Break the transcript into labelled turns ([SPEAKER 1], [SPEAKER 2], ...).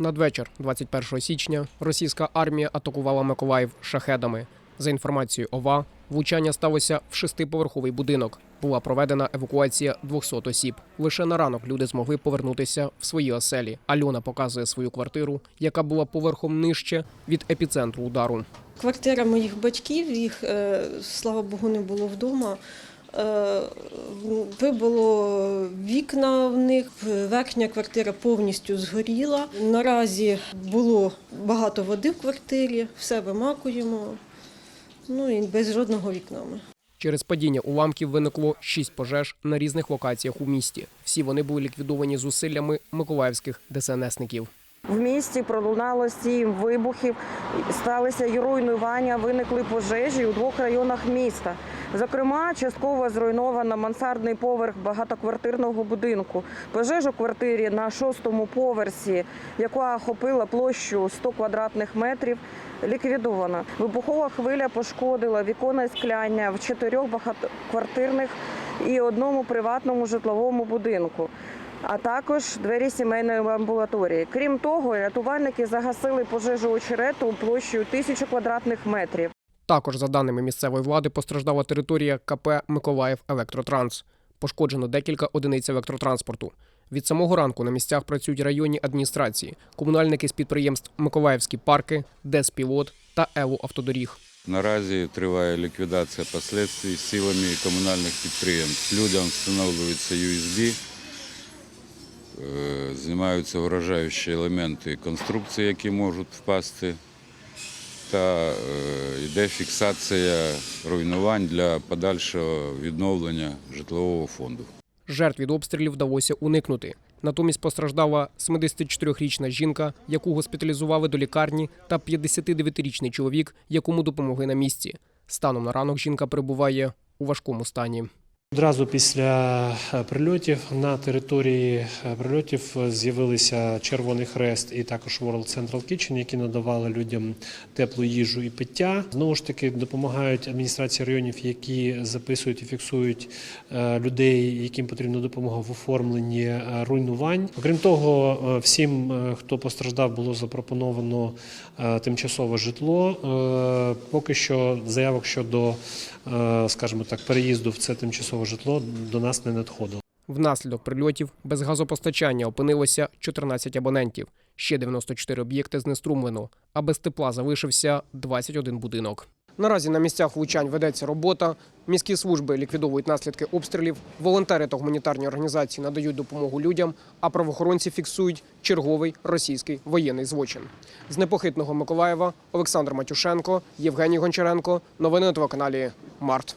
[SPEAKER 1] Надвечір, 21 січня, російська армія атакувала Миколаїв шахедами. За інформацією ОВА, влучання сталося в шестиповерховий будинок. Була проведена евакуація 200 осіб. Лише на ранок люди змогли повернутися в свої оселі. Альона показує свою квартиру, яка була поверхом нижче від епіцентру удару.
[SPEAKER 2] Квартира моїх батьків, їх, е, слава Богу, не було вдома. Е, Вибило вікна в них, верхня квартира повністю згоріла. Наразі було багато води в квартирі, все вимакуємо. Ну і без жодного вікна. ми.
[SPEAKER 1] Через падіння уламків виникло шість пожеж на різних локаціях у місті. Всі вони були ліквідовані зусиллями миколаївських ДСНСників.
[SPEAKER 3] В місті пролунало сім вибухів, сталися й руйнування, виникли пожежі у двох районах міста. Зокрема, частково зруйновано мансардний поверх багатоквартирного будинку. Пожежа в квартирі на шостому поверсі, яка охопила площу 100 квадратних метрів, ліквідована. Вибухова хвиля пошкодила віконне скляння в чотирьох багатоквартирних і одному приватному житловому будинку а також двері сімейної амбулаторії. Крім того, рятувальники загасили пожежу очерету площею тисячу квадратних метрів.
[SPEAKER 1] Також, за даними місцевої влади, постраждала територія КП Миколаїв Електротранс. Пошкоджено декілька одиниць електротранспорту. Від самого ранку на місцях працюють районні адміністрації, комунальники з підприємств Миколаївські парки, Деспілот та Елу Автодоріг.
[SPEAKER 4] Наразі триває ліквідація последствий силами комунальних підприємств. Людям встановлюються USB, е, знімаються вражаючі елементи конструкції, які можуть впасти, та е, йде фіксація руйнувань для подальшого відновлення житлового фонду.
[SPEAKER 1] Жертв від обстрілів вдалося уникнути. Натомість постраждала 74-річна жінка, яку госпіталізували до лікарні, та 59-річний чоловік, якому допомогли на місці. Станом на ранок жінка перебуває у важкому стані.
[SPEAKER 5] Одразу після е, прильотів на території е, прильотів з'явилися Червоний Хрест і також World Central Kitchen, які надавали людям теплу їжу і пиття. Знову ж таки допомагають адміністрації районів, які записують і фіксують е, людей, яким потрібна допомога в оформленні е, руйнувань. Окрім того, е, всім, е, хто постраждав, було запропоновано е, тимчасове житло. Е, Поки що заявок щодо, е, скажімо так, переїзду в це тимчасове житло до нас не надходило.
[SPEAKER 1] Внаслідок прильотів без газопостачання опинилося 14 абонентів. Ще 94 об'єкти знеструмлено, а без тепла залишився 21 будинок. Наразі на місцях влучань ведеться робота. Міські служби ліквідовують наслідки обстрілів. Волонтери та гуманітарні організації надають допомогу людям, а правоохоронці фіксують черговий російський воєнний злочин. З непохитного Миколаєва Олександр Матюшенко, Євгеній Гончаренко. Новини на телеканалі Март.